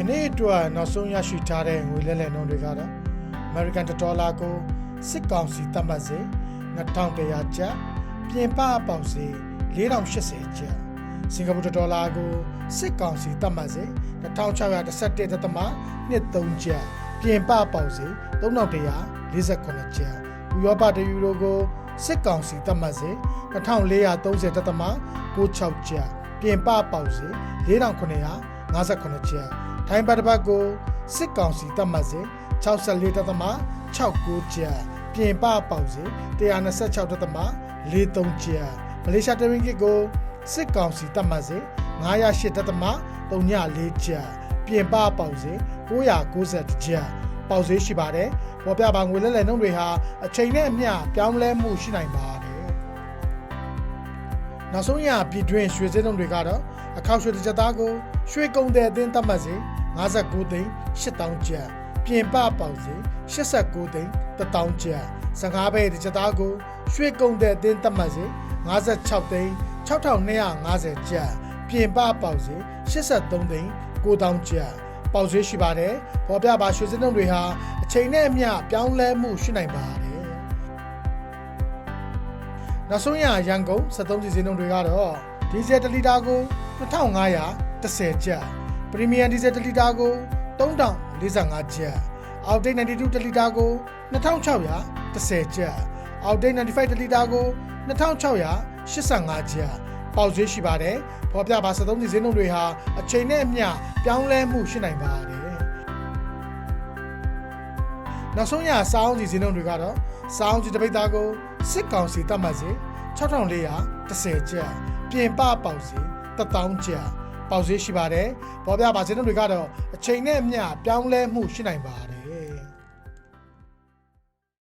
ကနေ့အတွက်နောက်ဆုံးရရှိထားတဲ့ငွေလဲလှယ်နှုန်းတွေကတော့ American ဒေါ်လာကိုစစ်ကောင်စီသတ်မှတ်စေ2100ကျပ်ပြင်ပအပေါက်စေ4080ကျပ်စင်ကာပူဒေါ်လာကိုစစ်ကောင်စီသတ်မှတ်စေ2611သက်သမ23ကျပ်ပြင်ပအပေါက်စေ3148ကျပ်ဥရောပတယူရိုကိုစစ်ကောင်စီသတ်မှတ်စေ2430သက်သမ96ကျပ်ပြင်ပအပေါက်စေ4958ကျပ် ထိုင်းဘတ်တစ်ပတ်ကိုစစ်ကောင်စီသတ်မှတ်စေ64သက်သမ69ကျပ်ပြင်ပအပေါက်စေ126သက်သမ43ကျပ်မလေးရှားတရင်ကစ်ကိုစစ်ကောင်စီသတ်မှတ်စေ908သက်သမ34ကျပ်ပြင်ပအပေါက်စေ990ကျပ်ပေါက်ဈေးရှိပါတယ်ပေါ်ပြပါငွေလဲလှယ်နှုန်းတွေဟာအချိန်နဲ့အမျှပြောင်းလဲမှုရှိနိုင်ပါတယ်နောက်ဆုံးရပြည်တွင်းရွှေစည်းနှုန်းတွေကတော့အခောက်ရွှေတစ်ကြက်သားကိုရွှေကုံတဲ့အသင်းသတ်မှတ်စေ 59သိန်း8000ကျပ်ပြင်ပပေါက်စေ89သိန်း1000ကျပ်15ဘဲတစ်ကြက်သားကိုရွှေကုံတဲ့အသင်းသတ်မှတ်စေ56သိန်း6250ကျပ်ပြင်ပပေါက်စေ83သိန်း9000ကျပ်ပေါက်ဈေးရှိပါတယ်။ပေါ်ပြပါရွှေစည်းနှုန်းတွေဟာအချိန်နဲ့အမျှပြောင်းလဲမှုရှိနိုင်ပါတယ်။နောက်ဆုံးရရန်ကုန်73စီစည်းနှုန်းတွေကတော့ဒီဇယ်1လီတာကို2510ကျပ် ပရီမီယံဒီဇယ်1လီတာကို3045ကျပ်အောက်တိတ်92တလီတာကို2610ကျပ်အောက်တိတ်95တလီတာကို2685ကျပ်ပေါက်ဈေးရှိပါတယ်။ပေါ်ပြပါ73စီစည်းနှုန်းတွေဟာအချိန်နဲ့အမျှပြောင်းလဲမှုရှိနိုင်ပါတယ်။နောက်ဆုံးရစောင်းစီစည်းနှုန်းတွေကတော့စောင်းစီတပိတ်သားကိုစစ်ကောင်စီတတ်မှတ်စေ6410ကျပ်ပြင်ပပေါက်စီ1000ကျပ် ပေါက်ဈေးရှိပါတယ်။ပေါ်ပြပါစည်းနှုန်းတွေကတော့အချိန်နဲ့အမျှပြောင်းလဲမှုရှိနိုင်ပါတယ်